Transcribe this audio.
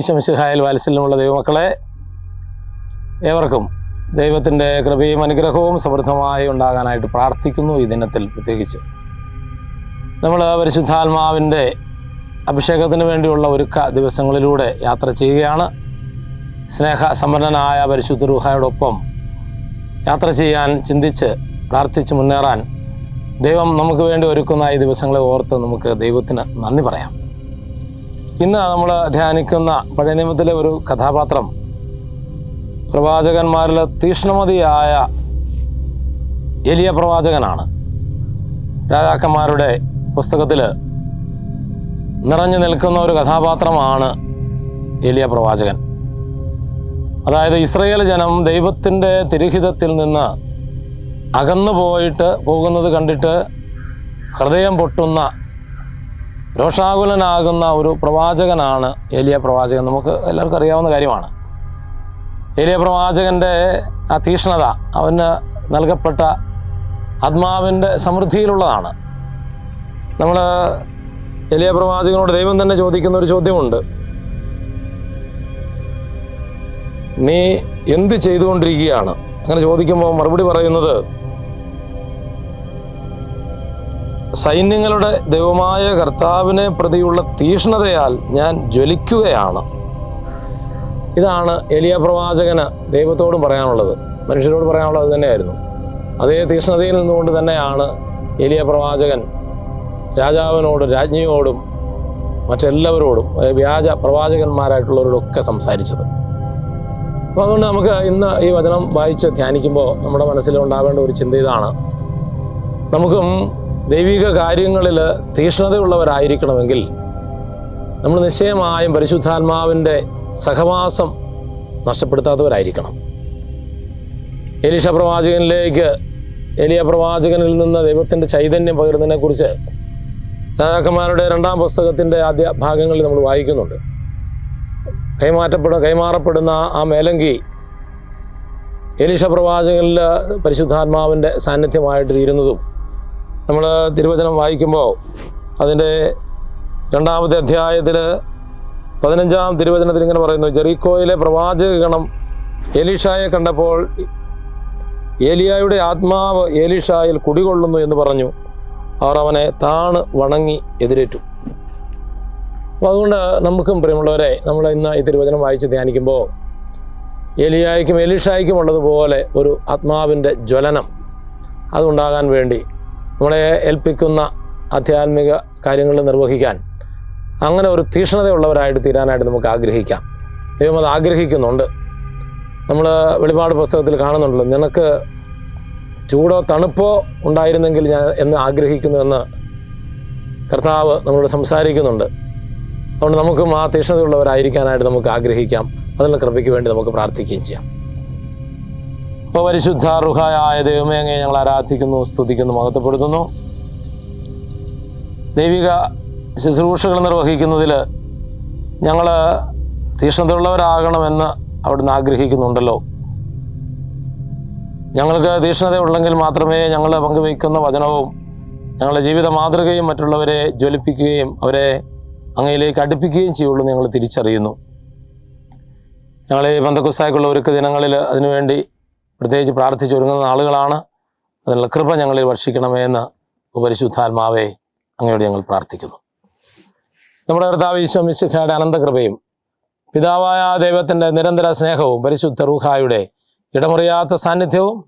ഈശംശിഹായിൽ വാത്സല്യമുള്ള ദൈവമക്കളെ ഏവർക്കും ദൈവത്തിന്റെ കൃപയും അനുഗ്രഹവും സമൃദ്ധമായി ഉണ്ടാകാനായിട്ട് പ്രാർത്ഥിക്കുന്നു ഈ ദിനത്തിൽ പ്രത്യേകിച്ച്. നമ്മൾ പരിശുദ്ധാത്മാവിന്റെ അഭിഷേകത്തിന് വേണ്ടിയുള്ള ഒരുക്ക ദിവസങ്ങളിലൂടെ യാത്ര ചെയ്യുകയാണ്. സ്നേഹ സമ്പന്നനായ പരിശുദ്ധ രൂഹയോടൊപ്പം യാത്ര ചെയ്യാൻ ചിന്തിച്ച് പ്രാർത്ഥിച്ച് മുന്നേറാൻ ദൈവം നമുക്ക് വേണ്ടി ഒരുക്കുന്ന ഈ ദിവസങ്ങളെ ഓർത്ത് നമുക്ക് ദൈവത്തിന് നന്ദി പറയാം. ഇന്ന് നമ്മൾ ധ്യാനിക്കുന്ന പഴയ നിയമത്തിലെ ഒരു കഥാപാത്രം. പ്രവാചകന്മാരിൽ തീഷ്ണമതിയായ എലിയ പ്രവാചകനാണ്. രാജാക്കന്മാരുടെ പുസ്തകത്തിൽ നിറഞ്ഞു നിൽക്കുന്ന ഒരു കഥാപാത്രമാണ് എലിയ പ്രവാചകൻ. അതായത് ഇസ്രയേൽ ജനം ദൈവത്തിന്റെ തിരുഹിതത്തിൽ നിന്ന് അകന്നു പോയിട്ട് പോകുന്നത് കണ്ടിട്ട് ഹൃദയം പൊട്ടുന്ന രോഷാകുലനാകുന്ന ഒരു പ്രവാചകനാണ് ഏലിയ പ്രവാചകൻ. നമുക്ക് എല്ലാവർക്കും അറിയാവുന്ന കാര്യമാണ്. ഏലിയ പ്രവാചകന്റെ ആ തീക്ഷ്ണത അവന് നൽകപ്പെട്ട ആത്മാവിന്റെ സമൃദ്ധിയിലുള്ളതാണ്. നമ്മൾ എലിയ പ്രവാചകനോട് ദൈവം തന്നെ ചോദിക്കുന്ന ഒരു ചോദ്യമുണ്ട്. നീ എന്ത് ചെയ്തുകൊണ്ടിരിക്കുകയാണ്? അങ്ങനെ ചോദിക്കുമ്പോൾ മറുപടി പറയുന്നത് സൈന്യങ്ങളുടെ ദൈവമായ കർത്താവിനെ പ്രതിയുള്ള തീഷ്ണതയാൽ ഞാൻ ജ്വലിക്കുകയാണ്. ഇതാണ് എലിയ പ്രവാചകന് ദൈവത്തോടും പറയാനുള്ളത്. മനുഷ്യരോട് പറയാനുള്ളത് തന്നെയായിരുന്നു. അതേ തീഷ്ണതയിൽ നിന്നുകൊണ്ട് തന്നെയാണ് എലിയ പ്രവാചകൻ രാജാവിനോടും രാജ്ഞിയോടും മറ്റെല്ലാവരോടും വ്യാജ പ്രവാചകന്മാരായിട്ടുള്ളവരോടൊക്കെ സംസാരിച്ചത്. അപ്പോൾ അതുകൊണ്ട് നമുക്ക് ഇന്ന് ഈ വചനം വായിച്ച് ധ്യാനിക്കുമ്പോൾ നമ്മുടെ മനസ്സിൽ ഉണ്ടാവേണ്ട ഒരു ചിന്ത ഇതാണ്. നമുക്കും ദൈവിക കാര്യങ്ങളിൽ തീക്ഷ്ണതയുള്ളവരായിരിക്കണമെങ്കിൽ നമ്മൾ നിശ്ചയമായും പരിശുദ്ധാത്മാവിന്റെ സഹവാസം നഷ്ടപ്പെടുത്താത്തവരായിരിക്കണം. എലിഷ പ്രവാചകനിലേക്ക് എലിയ പ്രവാചകനിൽ നിന്ന് ദൈവത്തിന്റെ ചൈതന്യം പകരുന്നതിനെക്കുറിച്ച് രാജാക്കന്മാരുടെ രണ്ടാം പുസ്തകത്തിന്റെ ആദ്യ ഭാഗങ്ങളിൽ നമ്മൾ വായിക്കുന്നുണ്ട്. കൈമാറ്റപ്പെടുന്ന കൈമാറപ്പെടുന്ന ആ മേലങ്കി എലിഷ പ്രവാചകനിൽ പരിശുദ്ധാത്മാവിന്റെ സാന്നിധ്യമായിട്ട് തീരുന്നതും നമ്മൾ തിരുവചനം വായിക്കുമ്പോൾ അതിന്റെ രണ്ടാമത്തെ അധ്യായത്തിൽ പതിനഞ്ചാം തിരുവചനത്തിൽ ഇങ്ങനെ പറയുന്നു ജെറിക്കോയിലെ പ്രവാചക ഗണം എലീഷായെ കണ്ടപ്പോൾ ഏലിയായുടെ ആത്മാവ് ഏലീഷായിൽ കുടികൊള്ളുന്നു എന്ന് പറഞ്ഞു. അവർ അവനെ താണ് വണങ്ങി എതിരേറ്റു. അപ്പോൾ അതുകൊണ്ട് നമുക്കും പ്രിയമുള്ളവരെ നമ്മൾ ഇന്ന് ഈ തിരുവചനം വായിച്ച് ധ്യാനിക്കുമ്പോൾ ഏലിയായ്ക്കും എലീഷായ്ക്കും ഉള്ളതുപോലെ ഒരു ആത്മാവിന്റെ ജ്വലനം അതുണ്ടാകാൻ വേണ്ടി നമ്മളെ ഏൽപ്പിക്കുന്ന ആധ്യാത്മിക കാര്യങ്ങൾ നിർവഹിക്കാൻ അങ്ങനെ ഒരു തീക്ഷ്ണതയുള്ളവരായിട്ട് തീരാനായിട്ട് നമുക്ക് ആഗ്രഹിക്കാം. ദൈവം അത് ആഗ്രഹിക്കുന്നുണ്ട്. നമ്മൾ വെളിപാട് പുസ്തകത്തിൽ കാണുന്നുണ്ടല്ലോ നിനക്ക് ചൂടോ തണുപ്പോ ഉണ്ടായിരുന്നെങ്കിൽ ഞാൻ എന്ന് ആഗ്രഹിക്കുന്നു എന്ന് കർത്താവ് നമ്മളോട് സംസാരിക്കുന്നുണ്ട്. അതുകൊണ്ട് നമുക്കും ആ തീക്ഷ്ണതയുള്ളവരായിരിക്കാനായിട്ട് നമുക്ക് ആഗ്രഹിക്കാം. അതിനുള്ള കൃപയ്ക്ക് വേണ്ടി നമുക്ക് പ്രാർത്ഥിക്കുകയും ചെയ്യാം. അപ്പോൾ പരിശുദ്ധ റുഹായ ദൈവമേ അങ്ങേ ഞങ്ങൾ ആരാധിക്കുന്നു സ്തുതിക്കുന്നു മഹത്വപ്പെടുത്തുന്നു. ദൈവിക ശുശ്രൂഷകൾ നിർവഹിക്കുന്നതിൽ ഞങ്ങൾ തീക്ഷ്ണതയുള്ളവരാകണമെന്ന് അവിടുന്ന് ആഗ്രഹിക്കുന്നുണ്ടല്ലോ. ഞങ്ങൾക്ക് തീക്ഷ്ണതയുള്ളെങ്കിൽ മാത്രമേ ഞങ്ങൾ പങ്കുവയ്ക്കുന്ന വചനവും ഞങ്ങളുടെ ജീവിത മാതൃകയും മറ്റുള്ളവരെ ജ്വലിപ്പിക്കുകയും അവരെ അങ്ങയിലേക്ക് അടുപ്പിക്കുകയും ചെയ്യുള്ളൂ ഞങ്ങൾ തിരിച്ചറിയുന്നു. ഞങ്ങളെ ഈ ഒരുക്ക ദിനങ്ങളിൽ അതിനുവേണ്ടി പ്രത്യേകിച്ച് പ്രാർത്ഥിച്ചൊരുങ്ങുന്ന ആളുകളാണ്. അതിനുള്ള കൃപ ഞങ്ങളിൽ വർഷിക്കണമേ എന്ന് പരിശുദ്ധാത്മാവെ അങ്ങയോട് ഞങ്ങൾ പ്രാർത്ഥിക്കുന്നു. നമ്മുടെ കർത്താവ് ഈശോ മിശിഖയുടെ അനന്തകൃപയും പിതാവായ ദൈവത്തിന്റെ നിരന്തര സ്നേഹവും പരിശുദ്ധ റൂഹായുടെ ഇടമുറിയാത്ത സാന്നിധ്യവും